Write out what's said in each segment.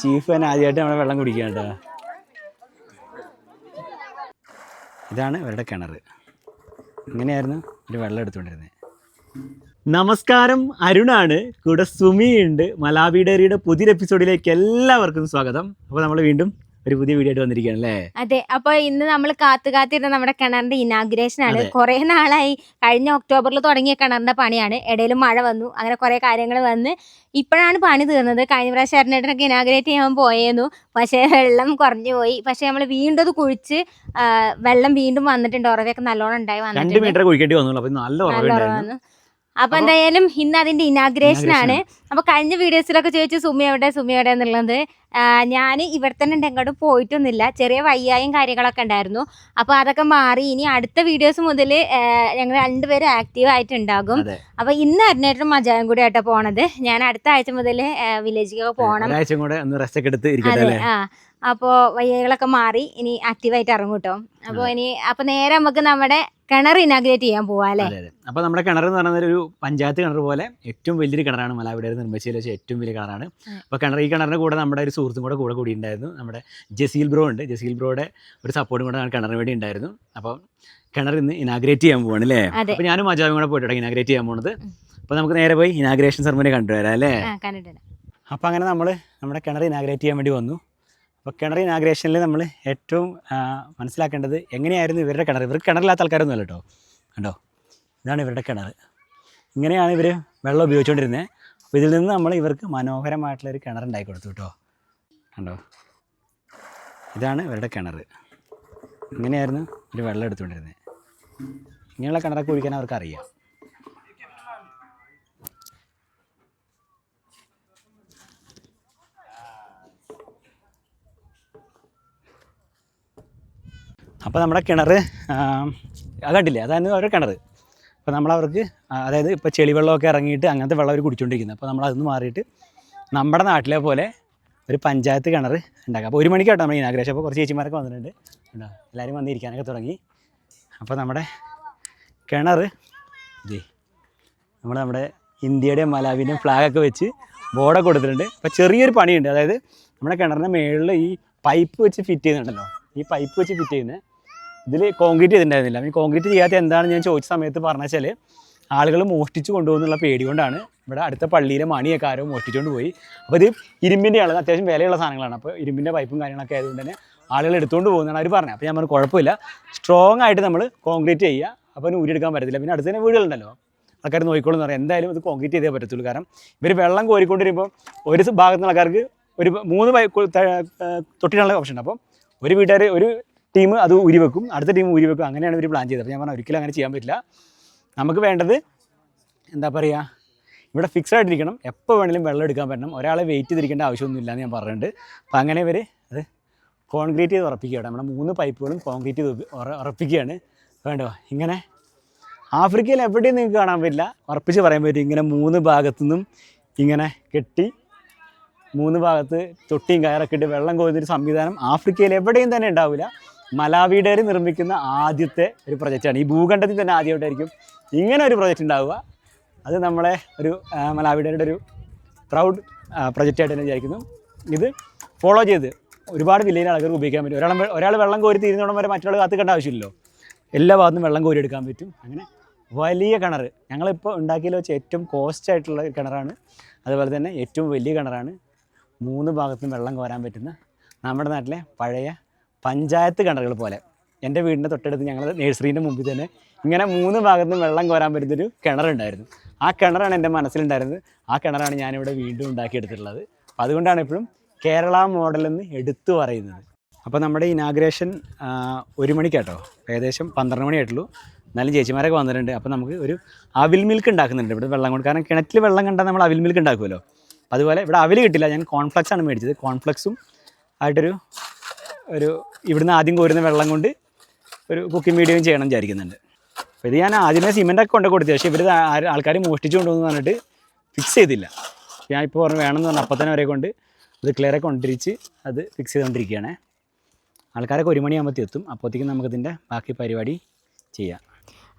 Chief തന്നെ ആദ്യമായിട്ട് നമ്മളെ വെള്ളം കുടിക്കുക കേട്ടോ. ഇതാണ് ഇവരുടെ കിണർ. ഇങ്ങനെയായിരുന്നു ഒരു വെള്ളം എടുത്തുകൊണ്ടിരുന്നത്. നമസ്കാരം അരുണാണ്. കൂടെ സുമിയുണ്ട് മലാബി ഡയറിയുടെ പുതിയൊരു എപ്പിസോഡിലേക്ക് എല്ലാവർക്കും സ്വാഗതം. അപ്പോൾ നമ്മൾ വീണ്ടും ഒരു പുതിയ വീഡിയോ ആയിട്ട് വന്നിരിക്കുകയാണ് അല്ലേ? അതെ അപ്പൊ ഇന്ന് നമ്മൾ കാത്തു കാത്തിരുന്ന നമ്മുടെ കിണറിന്റെ ഇനാഗ്രേഷൻ ആണ്. കുറെ നാളായി. കഴിഞ്ഞ ഒക്ടോബറിൽ തുടങ്ങിയ കിണറിന്റെ പണിയാണ്. ഇടയിൽ മഴ വന്നു. അങ്ങനെ കുറെ കാര്യങ്ങൾ വന്ന് ഇപ്പോഴാണ് പണി തീർന്നത്. കഴിഞ്ഞ പ്രാവശ്യം അരണേട്ടനൊക്കെ ഇനാഗ്രേറ്റ് ചെയ്യാൻ പോയേന്നു പക്ഷേ വെള്ളം കുറഞ്ഞു പോയി. പക്ഷെ നമ്മൾ വീണ്ടും അത് കുഴിച്ച് വെള്ളം വീണ്ടും വന്നിട്ടുണ്ട്. ഉറവയൊക്കെ നല്ലോണം ഉണ്ടായി രണ്ട് വന്നിട്ടുണ്ട്. മീറ്റർ കുഴിക്കേണ്ടി വന്നു നല്ല ഉറവുണ്ടായിരുന്നു ഉറവാണ് അപ്പൊ എന്തായാലും ഇന്ന് അതിന്റെ ഇനാഗ്രേഷൻ ആണ്. അപ്പൊ കഴിഞ്ഞ വീഡിയോസിലൊക്കെ ചോദിച്ചു സുമി എവിടെ? സുമി എവിടെ എന്നുള്ളത് ഞാൻ ഇവിടെ തന്നെ ഉണ്ട് എങ്ങോട്ടും പോയിട്ടൊന്നുമില്ല. ചെറിയ വയ്യായും കാര്യങ്ങളൊക്കെ ഉണ്ടായിരുന്നു. അപ്പൊ അതൊക്കെ മാറി ഇനി അടുത്ത വീഡിയോസ് മുതൽ ഞങ്ങൾ രണ്ടുപേരും ആക്റ്റീവ് ആയിട്ടുണ്ടാകും. അപ്പൊ ഇന്ന് അരുണേട്ടനും മജാവും കൂടി ആയിട്ടാണ് പോണത്. ഞാൻ അടുത്ത ആഴ്ച മുതൽ വില്ലേജിലേക്ക് പോകണം ആ. അപ്പോൾ വയ്യകളൊക്കെ മാറി ഇനി ആക്റ്റീവായിട്ട് ഇറങ്ങും കേട്ടോ അപ്പോൾ ഇനി അപ്പോൾ നേരെ നമുക്ക് നമ്മുടെ കിണർ ഇനാഗ്രേറ്റ് ചെയ്യാൻ പോവാ അല്ലേ? അപ്പോൾ നമ്മുടെ കിണർ എന്ന് പറയുന്നത് ഒരു പഞ്ചായത്ത് കിണർ പോലെ ഏറ്റവും വലിയൊരു കിണറാണ് മലാവിടെ നിർമ്മിച്ചതിൽ വെച്ച് ഏറ്റവും വലിയ കിണറാണ്. അപ്പോൾ കിണർ ഈ കിണറിന്റെ കൂടെ നമ്മുടെ ഒരു സുഹൃത്തും കൂടെ കൂടെ കൂടി ഉണ്ടായിരുന്നു നമ്മുടെ ജസീൽ ബ്രോ ഉണ്ട്. ജസീൽ ബ്രോയുടെ ഒരു സപ്പോർട്ടും കൂടെ കിണറിന് വേണ്ടി ഉണ്ടായിരുന്നു. അപ്പോൾ കിണർ ഇന്ന് ഇനാഗ്രേറ്റ് ചെയ്യാൻ പോവാണ് അല്ലേ? അപ്പോൾ ഞാനും മജാവും കൂടെ പോയിട്ടോ ഇനാഗ്രേറ്റ് ചെയ്യാൻ പോകുന്നത് അപ്പോൾ നമുക്ക് നേരെ പോയി ഇനാഗ്രേഷൻ സെറമണി കണ്ടുവരാം അല്ലേ? ആ കണ്ടിട്ടുണ്ട്. അപ്പോൾ അങ്ങനെ നമ്മൾ നമ്മുടെ കിണർ ഇനാഗ്രേറ്റ് ചെയ്യാൻ വേണ്ടി വന്നു. അപ്പോൾ കിണർ ഇനാഗ്രേഷനിൽ നമ്മൾ ഏറ്റവും മനസ്സിലാക്കേണ്ടത് എങ്ങനെയായിരുന്നു ഇവരുടെ കിണർ? ഇവർക്ക് കിണറില്ലാത്ത ആൾക്കാരൊന്നും അല്ല കേട്ടോ. കണ്ടോ? ഇതാണ് ഇവരുടെ കിണർ. ഇങ്ങനെയാണ് ഇവർ വെള്ളം ഉപയോഗിച്ചുകൊണ്ടിരുന്നത് അപ്പോൾ ഇതിൽ നിന്ന് നമ്മൾ ഇവർക്ക് മനോഹരമായിട്ടുള്ളൊരു കിണർ ഉണ്ടാക്കി കൊടുത്തു കേട്ടോ. കണ്ടോ? ഇതാണ് ഇവരുടെ കിണർ. ഇങ്ങനെയായിരുന്നു ഒരു വെള്ളം എടുത്തുകൊണ്ടിരുന്നത് ഇങ്ങനെയുള്ള കിണറൊക്കെ കുഴിക്കാൻ അവർക്ക് അറിയാം അപ്പോൾ നമ്മുടെ കിണർ കണ്ടില്ലേ അതായിരുന്നു അവരുടെ കിണർ അപ്പോൾ നമ്മളവർക്ക് അതായത് ഇപ്പോൾ ചെളിവെള്ളമൊക്കെ ഇറങ്ങിയിട്ട് അങ്ങനത്തെ വെള്ളം അവർ കുടിച്ചുകൊണ്ടിരിക്കുന്നത് അപ്പോൾ നമ്മൾ അതൊന്ന് മാറിയിട്ട് നമ്മുടെ നാട്ടിലെ പോലെ ഒരു പഞ്ചായത്ത് കിണർ ഉണ്ടാക്കുക അപ്പോൾ ഒരു മണിക്ക് കേട്ടോ നമ്മൾ ഇനാഗ്രേഷൻ അപ്പോൾ കുറച്ച് ചേച്ചിമാരൊക്കെ വന്നിട്ടുണ്ട്. ഉണ്ടോ എല്ലാവരും വന്നിരിക്കാനൊക്കെ തുടങ്ങി. അപ്പോൾ നമ്മുടെ കിണർ ഇതേ നമ്മൾ നമ്മുടെ ഇന്ത്യയുടെയും മലാവിന്റെയും ഫ്ലാഗൊക്കെ വെച്ച് ബോർഡൊക്കെ കൊടുത്തിട്ടുണ്ട്. അപ്പോൾ ചെറിയൊരു പണിയുണ്ട്. അതായത് നമ്മുടെ കിണറിന്റെ മുകളിൽ ഈ പൈപ്പ് വെച്ച് ഫിറ്റ് ചെയ്യുന്നുണ്ടല്ലോ? ഈ പൈപ്പ് വെച്ച് ഫിറ്റ് ചെയ്യുന്നത് ഇതിൽ കോൺക്രീറ്റ് ചെയ്തിട്ടുണ്ടായിരുന്നില്ല. ഈ കോൺക്രീറ്റ് ചെയ്യാത്ത എന്താണെന്ന് ഞാൻ ചോദിച്ച സമയത്ത് പറഞ്ഞ വെച്ചാൽ ആളുകൾ മോഷ്ടിച്ചു കൊണ്ടുപോകുന്നുള്ള പേടി കൊണ്ടാണ് ഇവിടെ അടുത്ത പള്ളിയിലെ മണിയൊക്കെ ആരോ മോഷ്ടിച്ചുകൊണ്ട് പോയി. അപ്പോൾ ഇത് ഇരുമ്പിന്റെ ആണ് അത്യാവശ്യം വിലയുള്ള സാധനങ്ങളാണ്. അപ്പോൾ ഇരുമ്പിന്റെ പൈപ്പും കാര്യങ്ങളൊക്കെ ആയതുകൊണ്ട് തന്നെ ആളുകൾ എടുത്തുകൊണ്ട് പോകുന്നതാണ് അവർ പറഞ്ഞത്. അപ്പോൾ ഞാൻ പറഞ്ഞു കുഴപ്പമില്ല. സ്ട്രോങ് ആയിട്ട് നമ്മൾ കോൺക്രീറ്റ് ചെയ്യുക. അപ്പോൾ അതിന് ഊരിയെടുക്കാൻ പറ്റത്തില്ല. പിന്നെ അടുത്ത് തന്നെ വീടുകളുണ്ടല്ലോ. ആൾക്കാർ നോക്കിക്കോളും എന്ന് പറയാം. എന്തായാലും ഇത് കോൺക്രീറ്റ് ചെയ്തേ പറ്റത്തുള്ളൂ. കാരണം ഇവർ വെള്ളം കോരിക്കൊണ്ടിരുമ്പോൾ ഒരു ഭാഗത്തുള്ള ആൾക്കാർക്ക് ഒരു മൂന്ന് തൊട്ടിനുള്ള ഓപ്ഷൻ ഉണ്ട് അപ്പോൾ ഒരു വീട്ടുകാർ ഒരു ടീം അത് ഉരിവെക്കും. അടുത്ത ടീം ഉരിവെക്കും. അങ്ങനെയാണ് ഇവർ പ്ലാൻ ചെയ്തത്. അപ്പോൾ ഞാൻ പറഞ്ഞു ഒരിക്കലും അങ്ങനെ ചെയ്യാൻ പറ്റില്ല. നമുക്ക് വേണ്ടത് എന്താ പറയുക ഇവിടെ ഫിക്സഡ് ആയിട്ടിരിക്കണം. എപ്പോൾ വേണമെങ്കിലും വെള്ളം എടുക്കാൻ പറ്റണം. ഒരാളെ വെയിറ്റ് ചെയ്തിരിക്കേണ്ട ആവശ്യമൊന്നുമില്ല എന്ന് ഞാൻ പറഞ്ഞിട്ടുണ്ട്. അപ്പോൾ അങ്ങനെ ഇവർ അത് കോൺക്രീറ്റ് ചെയ്ത് ഉറപ്പിക്കുകയാണ്. നമ്മുടെ മൂന്ന് പൈപ്പുകളും കോൺക്രീറ്റ് ചെയ്ത് ഉറപ്പിക്കുകയാണ്. വേണ്ടോ ഇങ്ങനെ ആഫ്രിക്കയിൽ എവിടെയും നിങ്ങൾക്ക് കാണാൻ പറ്റില്ല. ഉറപ്പിച്ച് പറയാൻ പറ്റും. ഇങ്ങനെ മൂന്ന് ഭാഗത്തു നിന്നും ഇങ്ങനെ കെട്ടി മൂന്ന് ഭാഗത്ത് തൊട്ടിയും കയറൊക്കെ ഇട്ട് വെള്ളം കോരുന്നൊരു സംവിധാനം ആഫ്രിക്കയിൽ എവിടെയും തന്നെ ഉണ്ടാവില്ല. മലാവിഡേർ നിർമ്മിക്കുന്ന ആദ്യത്തെ ഒരു പ്രൊജക്റ്റാണ് ഈ ഭൂഖണ്ഡത്തിൽ തന്നെ ആദ്യമായിട്ടായിരിക്കും ഇങ്ങനെ ഒരു പ്രൊജക്റ്റ് ഉണ്ടാവുക. അത് നമ്മളെ ഒരു മലാവിടേരുടെ ഒരു പ്രൗഡ് പ്രൊജക്റ്റായിട്ട് തന്നെ വിചാരിക്കുന്നു. ഇത് ഫോളോ ചെയ്ത് ഒരുപാട് വില്ലേജ് ആൾക്കാർക്ക് ഉപയോഗിക്കാൻ പറ്റും. ഒരാൾ ഒരാൾ വെള്ളം കോരി തീരുന്നോടം വരെ മറ്റൊരാൾ കാത്തിക്കേണ്ട ആവശ്യമില്ലല്ലോ. എല്ലാ ഭാഗത്തും വെള്ളം കോരി എടുക്കാൻ പറ്റും. അങ്ങനെ വലിയ കിണർ. ഞങ്ങളിപ്പോൾ ഉണ്ടാക്കിയതിൽ വെച്ച് ഏറ്റവും കോസ്റ്റ് ആയിട്ടുള്ള കിണറാണ്. അതുപോലെ തന്നെ ഏറ്റവും വലിയ കിണറാണ്. മൂന്ന് ഭാഗത്തും വെള്ളം കോരാൻ പറ്റുന്ന നമ്മുടെ നാട്ടിലെ പഴയ പഞ്ചായത്ത് കിണറുകൾ പോലെ. എന്റെ വീടിന്റെ തൊട്ടടുത്ത് ഞങ്ങൾ നേഴ്സറീന്റെ മുമ്പിൽ തന്നെ ഇങ്ങനെ മൂന്ന് ഭാഗത്തും വെള്ളം കോരാൻ പറ്റുന്നൊരു കിണറുണ്ടായിരുന്നു. ആ കിണറാണ് എന്റെ മനസ്സിലുണ്ടായിരുന്നത്. ആ കിണറാണ് ഞാനിവിടെ വീണ്ടും ഉണ്ടാക്കിയെടുത്തിട്ടുള്ളത്. അപ്പോൾ അതുകൊണ്ടാണ് എപ്പോഴും കേരള മോഡൽ എന്ന് എടുത്തു പറയുന്നത്. അപ്പോൾ നമ്മുടെ ഇനാഗ്രേഷൻ ഒരു മണിക്കാട്ടോ ഏകദേശം പന്ത്രണ്ട് മണിയായിട്ടുള്ളൂ. എന്നാലും ചേച്ചിമാരൊക്കെ വന്നിട്ടുണ്ട്. അപ്പോൾ നമുക്ക് ഒരു അവിൽ മിൽക്ക് ഉണ്ടാക്കുന്നുണ്ട്. ഇവിടെ വെള്ളം കൊണ്ട് കാരണം കിണറ്റിൽ വെള്ളം കണ്ടാൽ നമ്മൾ അവിൽ മിൽക്ക് ഉണ്ടാക്കുമല്ലോ. അതുപോലെ ഇവിടെ അവിൽ കിട്ടില്ല. ഞാൻ കോൺഫ്ലക്സ് ആണ് മേടിച്ചത്. കോൺഫ്ലക്സും ആയിട്ടൊരു ഒരു ഇവിടുന്ന് ആദ്യം കോരുന്ന വെള്ളം കൊണ്ട് ഒരു കുക്കിംഗ് വീഡിയോയും ചെയ്യണം വിചാരിക്കുന്നുണ്ട്. അപ്പോൾ ഇത് ഞാൻ ആദ്യമേ സിമെന്റൊക്കെ കൊണ്ടു കൊടുത്തു. പക്ഷേ ഇവർ ആൾക്കാർ മോഷ്ടിച്ചു കൊണ്ടുവന്ന് പറഞ്ഞിട്ട് ഫിക്സ് ചെയ്തില്ല. ഞാൻ ഇപ്പോൾ പറഞ്ഞു വേണമെന്ന് പറഞ്ഞാൽ അപ്പം തന്നെ അവരെ കൊണ്ട് അത് ക്ലിയറെ കൊണ്ടിരിച്ച് അത് ഫിക്സ് ചെയ്തുകൊണ്ടിരിക്കുകയാണ് ആൾക്കാരൊക്കെ ഒരു മണിയാകുമ്പോൾ എത്തും അപ്പോഴത്തേക്കും നമുക്കിതിന്റെ ബാക്കി പരിപാടി ചെയ്യാം.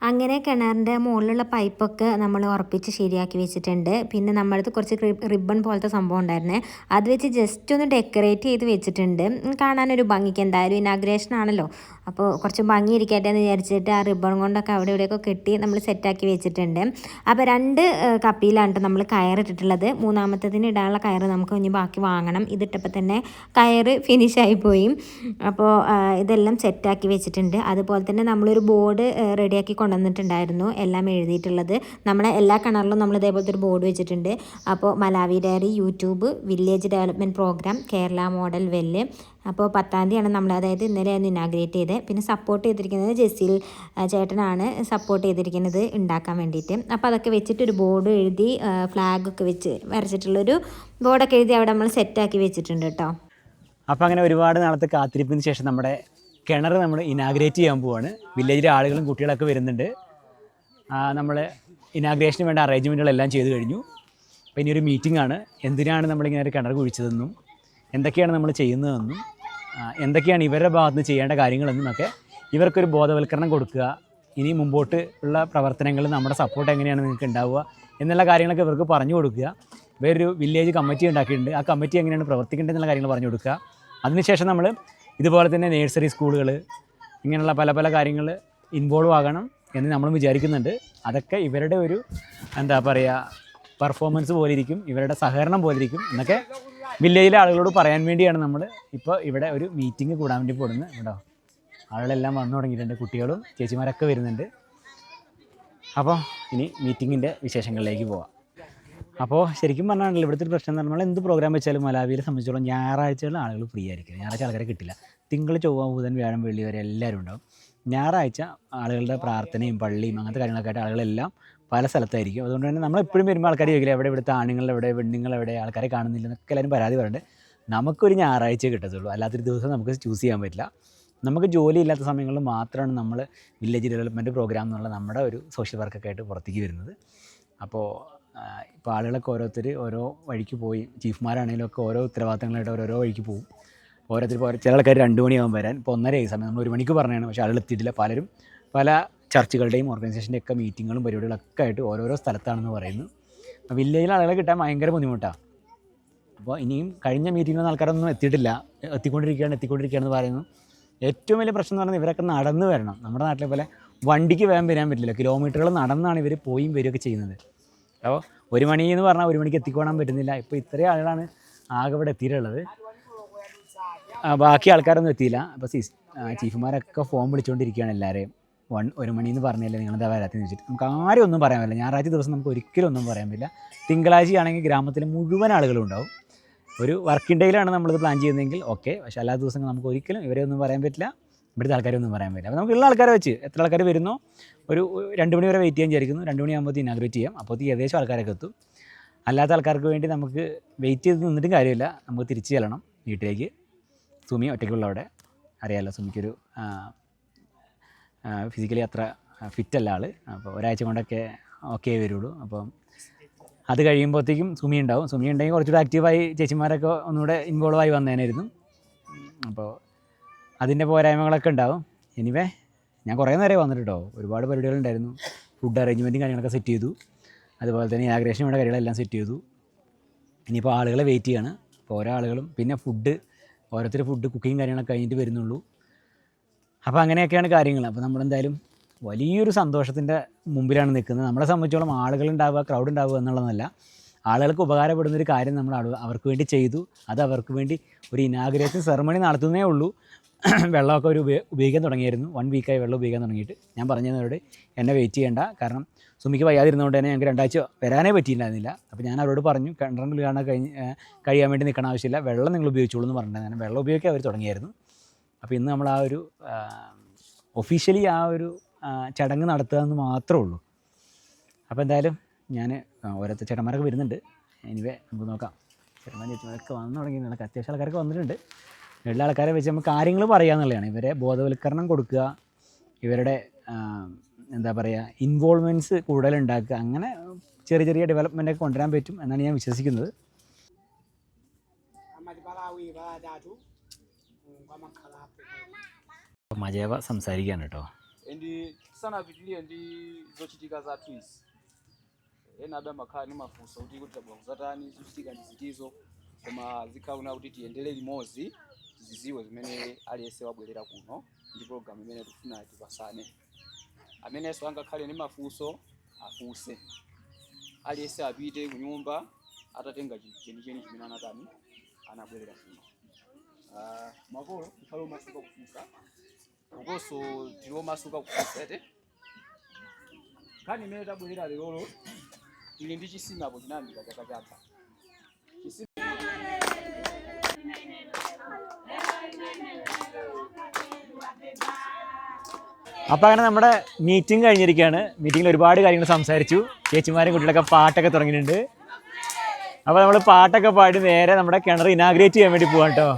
അങ്ങനെ കിണറിന്റെ മുകളിലുള്ള പൈപ്പൊക്കെ നമ്മൾ ഉറപ്പിച്ച് ശരിയാക്കി വെച്ചിട്ടുണ്ട്. പിന്നെ നമ്മളടുത്ത് കുറച്ച് റിബൺ പോലത്തെ സംഭവം ഉണ്ടായിരുന്നേ. അത് വെച്ച് ജസ്റ്റ് ഒന്ന് ഡെക്കറേറ്റ് ചെയ്ത് വെച്ചിട്ടുണ്ട്. കാണാനൊരു ഭംഗിക്ക് എന്തായാലും ഇനാഗ്രേഷൻ ആണല്ലോ. അപ്പോൾ കുറച്ച് ഭംഗിയിരിക്കട്ടെ എന്ന് വിചാരിച്ചിട്ട് ആ റിബൺ കൊണ്ടൊക്കെ അവിടെ ഇവിടെയൊക്കെ കെട്ടി നമ്മൾ സെറ്റാക്കി വെച്ചിട്ടുണ്ട്. അപ്പോൾ രണ്ട് കപ്പിയിലാണ് നമ്മൾ കയറിട്ടിട്ടുള്ളത് മൂന്നാമത്തതിന് ഇടാനുള്ള കയറ് നമുക്ക് ഇനി ബാക്കി വാങ്ങണം. ഇതിട്ടപ്പോൾ തന്നെ കയറ് ഫിനിഷായി പോയി. അപ്പോൾ ഇതെല്ലാം സെറ്റാക്കി വെച്ചിട്ടുണ്ട്. അതുപോലെ തന്നെ നമ്മളൊരു ബോർഡ് റെഡിയാക്കി കൊണ്ടുവന്നിട്ടുണ്ടായിരുന്നു. എല്ലാം എഴുതിയിട്ടുള്ളത്. നമ്മളെ എല്ലാ കിണറിലും നമ്മൾ ഇതേപോലത്തെ ഒരു ബോർഡ് വെച്ചിട്ടുണ്ട്. അപ്പോൾ Malawi dairy YouTube village development programme Kerala model well അപ്പോൾ പത്താം തീയതിയാണ് നമ്മൾ അതായത് ഇന്നലെയാണ് ഇനാഗ്രേറ്റ് ചെയ്തത് പിന്നെ സപ്പോർട്ട് ചെയ്തിരിക്കുന്നത് ജെസ്സിൽ ചേട്ടനാണ് സപ്പോർട്ട് ചെയ്തിരിക്കുന്നത് ഉണ്ടാക്കാൻ വേണ്ടിയിട്ട്. അപ്പോൾ അതൊക്കെ വെച്ചിട്ട് ഒരു ബോർഡ് എഴുതി ഫ്ലാഗൊക്കെ വെച്ച് വരച്ചിട്ടുള്ളൊരു ബോർഡൊക്കെ എഴുതി അവിടെ നമ്മൾ സെറ്റാക്കി വെച്ചിട്ടുണ്ട് കേട്ടോ. അപ്പോൾ അങ്ങനെ ഒരുപാട് നാളത്തെ കാത്തിരിപ്പിന് ശേഷം നമ്മുടെ കിണർ നമ്മൾ ഇനാഗ്രേറ്റ് ചെയ്യാൻ പോവാണ്. വില്ലേജിലെ ആളുകളും കുട്ടികളൊക്കെ വരുന്നുണ്ട്. നമ്മൾ ഇനാഗ്രേഷന് വേണ്ട അറേഞ്ച്മെന്റുകളെല്ലാം ചെയ്തു കഴിഞ്ഞു. അപ്പോൾ ഒരു മീറ്റിംഗ് ആണ്. എന്തിനാണ് നമ്മളിങ്ങനെ ഒരു കിണർ കുഴിച്ചതെന്നും എന്തൊക്കെയാണ് നമ്മൾ ചെയ്യുന്നതെന്നും എന്തൊക്കെയാണ് ഇവരുടെ ഭാഗത്ത് ചെയ്യേണ്ട കാര്യങ്ങളെന്നൊക്കെ ഇവർക്കൊരു ബോധവൽക്കരണം കൊടുക്കുക. ഇനി മുമ്പോട്ട് ഉള്ള പ്രവർത്തനങ്ങൾ നമ്മുടെ സപ്പോർട്ട് എങ്ങനെയാണ് നിങ്ങൾക്ക് ഉണ്ടാവുക എന്നുള്ള കാര്യങ്ങളൊക്കെ ഇവർക്ക് പറഞ്ഞു കൊടുക്കുക. വേറൊരു വില്ലേജ് കമ്മിറ്റി ഉണ്ടാക്കിയിട്ടുണ്ട്. ആ കമ്മിറ്റി എങ്ങനെയാണ് പ്രവർത്തിക്കേണ്ടത് എന്നുള്ള കാര്യങ്ങൾ പറഞ്ഞു കൊടുക്കുക. അതിനുശേഷം നമ്മൾ ഇതുപോലെ തന്നെ നേഴ്സറി സ്കൂളുകൾ ഇങ്ങനെയുള്ള പല പല കാര്യങ്ങൾ ഇൻവോൾവ് ആകണം എന്ന് നമ്മൾ വിചാരിക്കുന്നുണ്ട്. അതൊക്കെ ഇവരുടെ ഒരു എന്താ പറയുക പെർഫോമൻസ് പോലിരിക്കും ഇവരുടെ സഹകരണം പോലിരിക്കും എന്നൊക്കെ വില്ലേജിലെ ആളുകളോട് പറയാൻ വേണ്ടിയാണ് നമ്മൾ ഇപ്പോൾ ഇവിടെ ഒരു മീറ്റിംഗ് കൂടാൻ വേണ്ടി പോകുന്നത് കേട്ടോ ആളുകളെല്ലാം വന്നു തുടങ്ങിയിട്ടുണ്ട് കുട്ടികളും ചേച്ചിമാരൊക്കെ വരുന്നുണ്ട്. അപ്പോൾ ഇനി മീറ്റിങ്ങിന്റെ വിശേഷങ്ങളിലേക്ക് പോവാം. അപ്പോൾ ശരിക്കും പറഞ്ഞാണല്ലോ ഇവിടുത്തെ ഒരു പ്രശ്നം എന്ന് പറഞ്ഞാൽ എന്ത് പ്രോഗ്രാം വെച്ചാലും മലാവിയെ സംബന്ധിച്ചോളം ഞായറാഴ്ചകളിൽ ആളുകൾ ഫ്രീ ആയിരിക്കും. ഞായറാഴ്ച ആൾക്കാരെ കിട്ടില്ല. തിങ്കൾ ചൊവ്വ ബുധൻ വ്യാഴം വെള്ളി വരെ എല്ലാവരും ഉണ്ടാവും. ഞായറാഴ്ച ആളുകളുടെ പ്രാർത്ഥനയും പള്ളിയും അങ്ങനത്തെ കാര്യങ്ങളൊക്കെ ആയിട്ട് ആളുകളെല്ലാം പല സ്ഥലത്തായിരിക്കും. അതുകൊണ്ട് തന്നെ നമ്മൾ എപ്പോഴും വരുമ്പോൾ ആൾക്കാർ ചോദിക്കില്ല എവിടെ ഇവിടുത്തെ ആണുങ്ങൾ എവിടെ പെണ്ണുങ്ങൾ എവിടെ ആൾക്കാരെ കാണുന്നില്ല എന്നൊക്കെ എല്ലാവരും പരാതി പറയുന്നുണ്ട് നമുക്കൊരു ഞായറാഴ്ച കിട്ടത്തുള്ളൂ. അല്ലാത്തൊരു ദിവസം നമുക്ക് ചൂസ് ചെയ്യാൻ പറ്റില്ല. നമുക്ക് ജോലി ഇല്ലാത്ത സമയങ്ങളിൽ മാത്രമാണ് നമ്മൾ വില്ലേജ് ഡെവലപ്മെന്റ് പ്രോഗ്രാം എന്നുള്ള നമ്മുടെ ഒരു സോഷ്യൽ വർക്കൊക്കെ ആയിട്ട് പുറത്തേക്ക് വരുന്നത്. അപ്പോൾ ഇപ്പോൾ ആളുകളൊക്കെ ഓരോരുത്തർ ഓരോ വഴിക്ക് പോയി ചീഫ്മാരാണെങ്കിലും ഒക്കെ ഓരോ ഉത്തരവാദിത്തങ്ങളായിട്ട് ഓരോരോ വഴിക്ക് പോകും ഓരോരുത്തർ ഇപ്പോൾ ചില ആൾക്കാർ രണ്ട് മണിയാകും വരാൻ. ഇപ്പോൾ ഒന്നരയായി സമയം നമ്മൾ ഒരു മണിക്ക് പറഞ്ഞാണ് പക്ഷേ ആളുകൾ എത്തിയിട്ടില്ല. പലരും പല ചർച്ചുകളുടെയും ഓർഗനൈസേഷന്റെ ഒക്കെ മീറ്റിങ്ങുകളും പരിപാടികളൊക്കെ ആയിട്ട് ഓരോരോ സ്ഥലത്താണെന്ന് പറയുന്നു. വില്ലേജിൽ ആളുകളെ കിട്ടാൻ ഭയങ്കര ബുദ്ധിമുട്ടാണ് അപ്പോൾ ഇനിയും കഴിഞ്ഞ മീറ്റിങ്ങിലൊന്നും ആൾക്കാരൊന്നും എത്തിയിട്ടില്ല. എത്തിക്കൊണ്ടിരിക്കുകയാണ് എത്തിക്കൊണ്ടിരിക്കുകയാണ് എന്ന് പറയുന്നു. ഏറ്റവും വലിയ പ്രശ്നം എന്ന് പറയുന്നത് ഇവരൊക്കെ നടന്ന് വരണം. നമ്മുടെ നാട്ടിലെ പോലെ വണ്ടിക്ക് വേഗം വരാൻ പറ്റില്ല. കിലോമീറ്ററുകൾ നടന്നാണ് ഇവർ പോയും വരികയൊക്കെ ചെയ്യുന്നത്. അപ്പോൾ ഒരു മണി എന്ന് പറഞ്ഞാൽ ഒരു മണിക്ക് എത്തിക്കോണാൻ പറ്റുന്നില്ല. ഇപ്പോൾ ഇത്രയും ആളുകളാണ് ആകെ ഇവിടെ എത്തിയിട്ടുള്ളത്. ബാക്കി ആൾക്കാരൊന്നും എത്തിയില്ല. അപ്പോൾ സീസ് ചീഫുമാരൊക്കെ ഫോൺ വിളിച്ചുകൊണ്ടിരിക്കുകയാണ് എല്ലാവരെയും വൺ ഒരു മണി എന്ന് പറഞ്ഞില്ല നിങ്ങളെന്താ വരാത്തെന്ന് വെച്ചിട്ട്. നമുക്ക് ആരും ഒന്നും പറയാൻ പറ്റില്ല. ഞായറാഴ്ച ദിവസം നമുക്ക് ഒരിക്കലും ഒന്നും പറയാൻ പറ്റില്ല. തിങ്കളാഴ്ചയാണെങ്കിൽ ഗ്രാമത്തിലെ മുഴുവൻ ആളുകളും ഉണ്ടാവും. ഒരു വർക്കിംഗ് ഡേയിലാണ് നമ്മളിത് പ്ലാൻ ചെയ്യുന്നതെങ്കിൽ ഓക്കെ പക്ഷേ അല്ലാത്ത ദിവസങ്ങൾ നമുക്ക് ഒരിക്കലും ഇവരെ ഒന്നും പറയാൻ പറ്റില്ല. ഇവിടുത്തെ ആൾക്കാരെ ഒന്നും പറയാൻ പറ്റില്ല. അപ്പോൾ നമുക്ക് ഉള്ള ആൾക്കാരെ വെച്ച് എത്ര ആൾക്കാർ വരുന്നോ? ഒരു രണ്ട് മണി വരെ വെയിറ്റ് ചെയ്യാൻ വിചാരിക്കുന്നു. രണ്ട് മണിയാകുമ്പോൾ ഇനാഗ്രേറ്റ് ചെയ്യാം. അപ്പോൾ ഏകദേശം ആൾക്കാരൊക്കെ എത്തും. അല്ലാത്ത ആൾക്കാർക്ക് വേണ്ടി നമുക്ക് വെയിറ്റ് ചെയ്ത് നിന്നിട്ടും കാര്യമില്ല. നമുക്ക് തിരിച്ചു ചെല്ലണം വീട്ടിലേക്ക്. സുമി ഒറ്റയ്ക്കുള്ളവിടെ അറിയാമല്ലോ സുമിക്കൊരു ഫിസിക്കലി അത്ര ഫിറ്റല്ല ആൾ അപ്പോൾ ഒരാഴ്ച കൊണ്ടൊക്കെ ഓക്കെ വരുള്ളൂ. അപ്പം അത് കഴിയുമ്പോഴത്തേക്കും സുമി ഉണ്ടാവും. സുമി ഉണ്ടെങ്കിൽ കുറച്ചുകൂടെ ആക്റ്റീവായി ചേച്ചിമാരൊക്കെ ഒന്നുകൂടെ ഇൻവോൾവ് ആയി വന്നേനായിരുന്നു. അപ്പോൾ അതിന്റെ പോരായ്മകളൊക്കെ ഉണ്ടാവും. എനിവേ ഞാൻ കുറേ നേരം വന്നിട്ട് കേട്ടോ ഒരുപാട് പരിപാടികളുണ്ടായിരുന്നു. ഫുഡ് അറേഞ്ച്മെന്റും കാര്യങ്ങളൊക്കെ സെറ്റ് ചെയ്തു. അതുപോലെ തന്നെ ആഗ്രേഷനും വേണ്ട കാര്യങ്ങളെല്ലാം സെറ്റ് ചെയ്തു. ഇനിയിപ്പോൾ ആളുകളെ വെയിറ്റ് ചെയ്യാണ്. അപ്പോൾ ഓരോ ആളുകളും പിന്നെ ഫുഡ് ഓരോരുത്തർ ഫുഡ് കുക്കിങ് കാര്യങ്ങളൊക്കെ കഴിഞ്ഞിട്ട് വരുന്നുള്ളൂ. അപ്പോൾ അങ്ങനെയൊക്കെയാണ് കാര്യങ്ങൾ. അപ്പോൾ നമ്മളെന്തായാലും വലിയൊരു സന്തോഷത്തിന്റെ മുമ്പിലാണ് നിൽക്കുന്നത്. നമ്മളെ സംബന്ധിച്ചോളം ആളുകൾ ഉണ്ടാവുക ക്രൗഡ് ഉണ്ടാവുക എന്നുള്ളതല്ല. ആളുകൾക്ക് ഉപകാരപ്പെടുന്ന ഒരു കാര്യം നമ്മൾ അവർക്ക് വേണ്ടി ചെയ്തു. അത് അവർക്ക് വേണ്ടി ഒരു ഇനാഗ്രേഷൻ സെറമണി നടത്തുന്നേ ഉള്ളൂ. വെള്ളമൊക്കെ ഒരു ഉപയോഗ ഉപയോഗിക്കാൻ തുടങ്ങിയായിരുന്നു. വൺ വീക്കായി വെള്ളം ഉപയോഗിക്കാൻ തുടങ്ങിയിട്ട്. ഞാൻ പറഞ്ഞതോട് എന്നെ വെയിറ്റ് ചെയ്യേണ്ട. കാരണം സുമിക്ക് വയ്യാതിരുന്നതുകൊണ്ട് തന്നെ ഞങ്ങൾക്ക് രണ്ടാഴ്ച വരാനേ പറ്റിയിട്ടുണ്ടായിരുന്നില്ല. അപ്പോൾ ഞാൻ അവരോട് പറഞ്ഞു കിണറിൽ കാണാൻ കഴിഞ്ഞ് കഴിയാൻ വേണ്ടി നിൽക്കണ ആവശ്യമില്ല. വെള്ളം നിങ്ങൾ ഉപയോഗിച്ചോളൂ എന്ന് പറഞ്ഞിട്ടുണ്ടായിരുന്നു വെള്ളം ഉപയോഗിക്കാൻ അവർ തുടങ്ങിയായിരുന്നു. അപ്പോൾ ഇന്ന് നമ്മൾ ആ ഒരു ഒഫീഷ്യലി ആ ഒരു ചടങ്ങ് നടത്തുക എന്ന് മാത്രമേ ഉള്ളൂ. അപ്പോൾ എന്തായാലും ഞാൻ ഓരോരുത്തർ ചേട്ടന്മാരൊക്കെ വരുന്നുണ്ട്. എനിവേ നമുക്ക് നോക്കാം. ചേട്ടന്മാർ ചേച്ചിമാരൊക്കെ വന്നു തുടങ്ങിയിട്ടുണ്ട്. അത്യാവശ്യം ആൾക്കാരൊക്കെ വന്നിട്ടുണ്ട്. എല്ലാ ആൾക്കാരെ വെച്ച് നമുക്ക് കാര്യങ്ങൾ പറയാന്നുള്ളതാണ്. ഇവരെ ബോധവൽക്കരണം കൊടുക്കുക ഇവരുടെ എന്താ പറയുക ഇൻവോൾവ്മെന്റ്സ് കൂടുതലുണ്ടാക്കുക അങ്ങനെ ചെറിയ ചെറിയ ഡെവലപ്മെന്റ് ഒക്കെ കൊണ്ടുവരാൻ പറ്റും എന്നാണ് ഞാൻ വിശ്വസിക്കുന്നത്. മജേവ സംസാരിക്കുകയാണ് കേട്ടോ. Ena adamakhala ndi mafunso kuti kuti tabwera kuzatani tiziziwe zimene aliyense wabwerera kuno ndi pologalamu imene tikufuna tipasane amenenso angakhale ndi mafunso afunse. Aliyense apite ku nyumba atatenga chenicheni chimene anatani anabwerera kuno. Ah, makolo tikhale omasuka kufunsa kokonso tili omasuka kufunsa ete. Nkhani imene tabwerera lerolo tili ndi chisinapo chinayambika chaka chatha അപ്പോൾ അങ്ങനെ നമ്മുടെ meeting കഴിഞ്ഞിരിക്കുകയാണ്. മീറ്റിംഗിൽ ഒരുപാട് കാര്യങ്ങൾ സംസാരിച്ചു. ചേച്ചിമാരും കുട്ടികളൊക്കെ പാട്ടൊക്കെ തുടങ്ങിയിട്ടുണ്ട്. അപ്പോൾ നമ്മൾ പാട്ടൊക്കെ പാടി നേരെ നമ്മുടെ കിണർ ഇനാഗ്രേറ്റ് ചെയ്യാൻ വേണ്ടി പോകാം കേട്ടോ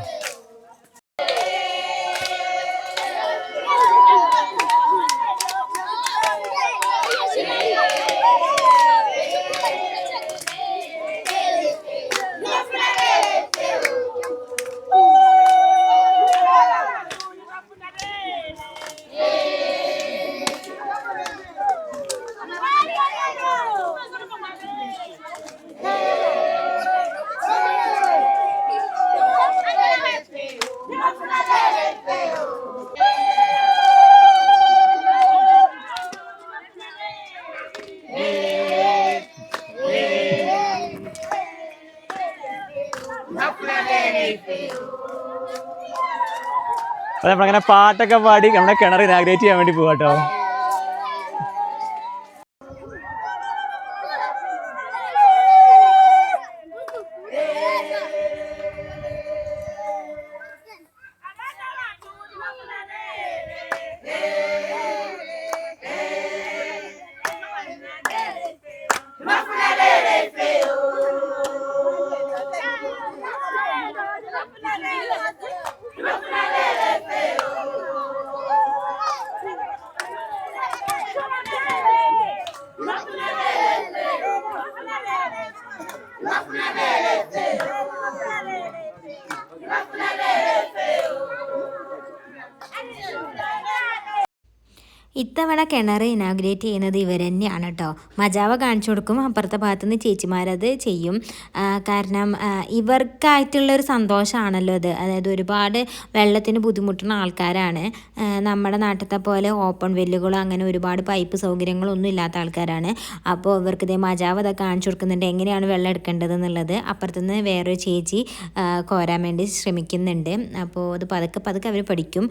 അപ്പോൾ നമ്മളങ്ങനെ പാട്ടൊക്കെ പാടി നമ്മുടെ കിണർ ഇനാഗ്രേറ്റ് ചെയ്യാൻ വേണ്ടി പോവാം കേട്ടോ ഇത്തവണ കിണർ ഇനാഗ്രേറ്റ് ചെയ്യുന്നത് ഇവർ തന്നെയാണ് കേട്ടോ. മജാവ കാണിച്ചു കൊടുക്കും അപ്പുറത്തെ ഭാഗത്തുനിന്ന് ചേച്ചിമാരത് ചെയ്യും. കാരണം ഇവർക്കായിട്ടുള്ളൊരു സന്തോഷമാണല്ലോ ഇത്. അതായത് ഒരുപാട് വെള്ളത്തിന് ബുദ്ധിമുട്ടുന്ന ആൾക്കാരാണ്. നമ്മുടെ നാട്ടിലത്തെ പോലെ ഓപ്പൺ വെല്ലുകളോ അങ്ങനെ ഒരുപാട് പൈപ്പ് സൗകര്യങ്ങളോ ഒന്നും ഇല്ലാത്ത ആൾക്കാരാണ്. അപ്പോൾ ഇവർക്ക് ഇതേ മജാവ് ഇതൊക്കെ കാണിച്ചു കൊടുക്കുന്നുണ്ട്. എങ്ങനെയാണ് വെള്ളം എടുക്കേണ്ടത് എന്നുള്ളത്. അപ്പുറത്തുനിന്ന് വേറൊരു ചേച്ചി കോരാൻ വേണ്ടി ശ്രമിക്കുന്നുണ്ട്. അപ്പോൾ അത് പതുക്കെ പതുക്കെ അവർ പഠിക്കും.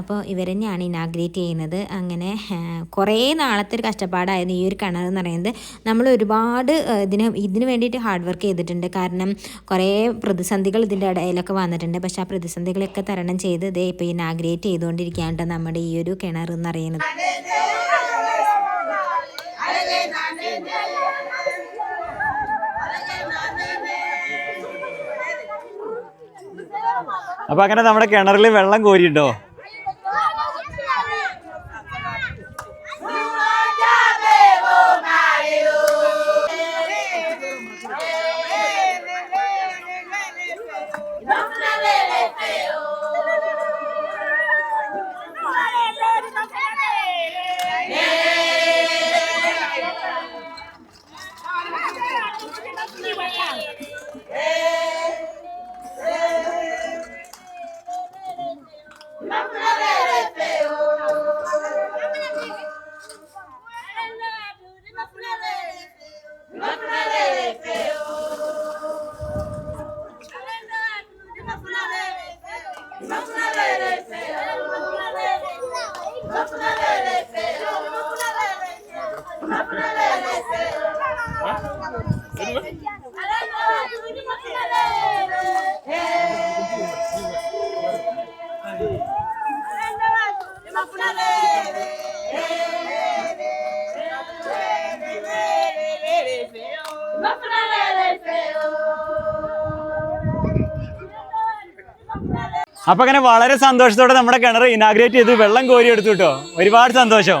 അപ്പോൾ ഇവർ തന്നെയാണ് ഇനാഗ്രേറ്റ് ചെയ്യുന്നത്. അങ്ങനെ ആ, കുറേ നാളത്തെ ഒരു കഷ്ടപ്പാടായിരുന്നു ഈ ഒരു കിണർ എന്ന് പറയുന്നത്. നമ്മൾ ഒരുപാട് ഇതിന് ഇതിന് വേണ്ടിയിട്ട് ഹാർഡ് വർക്ക് ചെയ്തിട്ടുണ്ട്. കാരണം കുറേ പ്രതിസന്ധികൾ ഇതിന്റെ ഇടയിലൊക്കെ വന്നിട്ടുണ്ട്. പക്ഷേ ആ പ്രതിസന്ധികളൊക്കെ തരണം ചെയ്ത് ഇതേ ഇപ്പോൾ ഇനാഗ്രേറ്റ് ചെയ്തുകൊണ്ടിരിക്കുകയാണ് നമ്മുടെ ഈ ഒരു കിണർ എന്ന് പറയുന്നത്. അപ്പൊ അങ്ങനെ നമ്മുടെ കിണറിൽ വെള്ളം കോരിട്ടോ അപ്പോൾ അങ്ങനെ വളരെ സന്തോഷത്തോടെ നമ്മുടെ കിണർ ഇനാഗ്രേറ്റ് ചെയ്ത്. വെള്ളം കോരി എടുത്തു കേട്ടോ. ഒരുപാട് സന്തോഷം.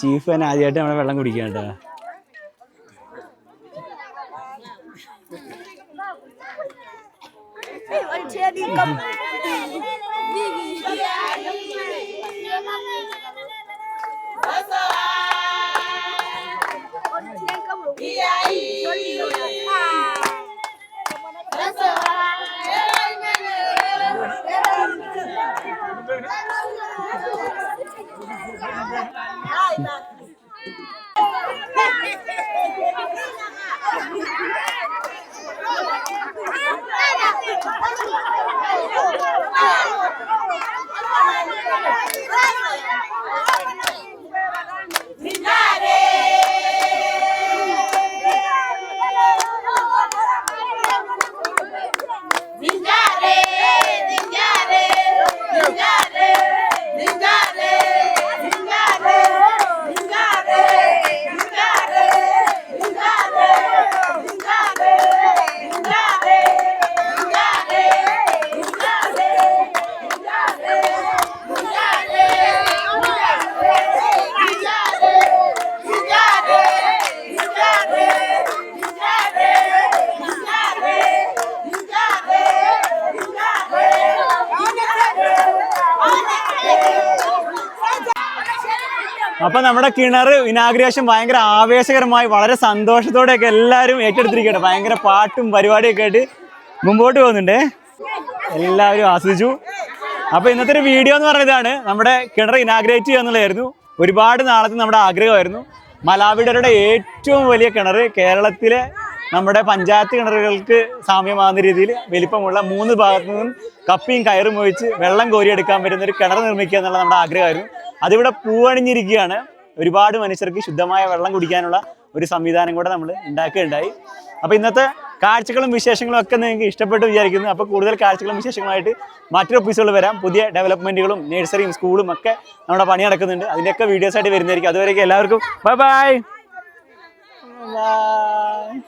ചീഫ് തന്നെ ആദ്യമായിട്ട് നമ്മളെ വെള്ളം കുടിക്കാൻ കേട്ടോ. 来，来，来，来，来，来，അപ്പൊ നമ്മുടെ കിണർ ഇനാഗ്രേഷൻ ഭയങ്കര ആവേശകരമായി വളരെ സന്തോഷത്തോടെ സന്തോഷത്തോടെയൊക്കെ എല്ലാവരും ഏറ്റെടുത്തിരിക്കട്ടെ. ഭയങ്കര പാട്ടും പരിപാടിയൊക്കെ ആയിട്ട് മുമ്പോട്ട് പോകുന്നുണ്ട്. എല്ലാവരും ആസ്വദിച്ചു. അപ്പൊ ഇന്നത്തെ ഒരു വീഡിയോ എന്ന് പറഞ്ഞതാണ് നമ്മുടെ കിണർ ഇനാഗ്രേറ്റ് ചെയ്യുക എന്നുള്ളതായിരുന്നു. ഒരുപാട് നാളത്തെ നമ്മുടെ ആഗ്രഹമായിരുന്നു. മലാവിടരുടെ ഏറ്റവും വലിയ കിണർ കേരളത്തിലെ നമ്മുടെ പഞ്ചായത്ത് കിണറുകൾക്ക് സാമ്യമാകുന്ന രീതിയിൽ വലിപ്പമുള്ള മൂന്ന് ഭാഗത്തു നിന്നും കപ്പിയും കയറും ഒഴിച്ച് വെള്ളം കോരിയെടുക്കാൻ പറ്റുന്ന ഒരു കിണർ നിർമ്മിക്കുക എന്നുള്ള നമ്മുടെ ആഗ്രഹമായിരുന്നു. അതിവിടെ പൂവണിഞ്ഞിരിക്കുകയാണ്. ഒരുപാട് മനുഷ്യർക്ക് ശുദ്ധമായ വെള്ളം കുടിക്കാനുള്ള ഒരു സംവിധാനം കൂടെ നമ്മൾ ഉണ്ടാക്കുകയുണ്ടായി. അപ്പോൾ ഇന്നത്തെ കാഴ്ചകളും വിശേഷങ്ങളും ഒക്കെ നിങ്ങൾക്ക് ഇഷ്ടപ്പെട്ട് വിചാരിക്കുന്നു. അപ്പോൾ കൂടുതൽ കാഴ്ചകളും വിശേഷങ്ങളുമായിട്ട് മറ്റൊരു എപ്പിസോഡിൽ വരാം. പുതിയ ഡെവലപ്മെന്റുകളും നഴ്സറിയും സ്കൂളും ഒക്കെ നമ്മുടെ പണി നടക്കുന്നുണ്ട്. അതിന്റെയൊക്കെ വീഡിയോസായിട്ട് വരുന്നതായിരിക്കും. അതുവരെയൊക്കെ എല്ലാവർക്കും ബൈ ബൈ Bye.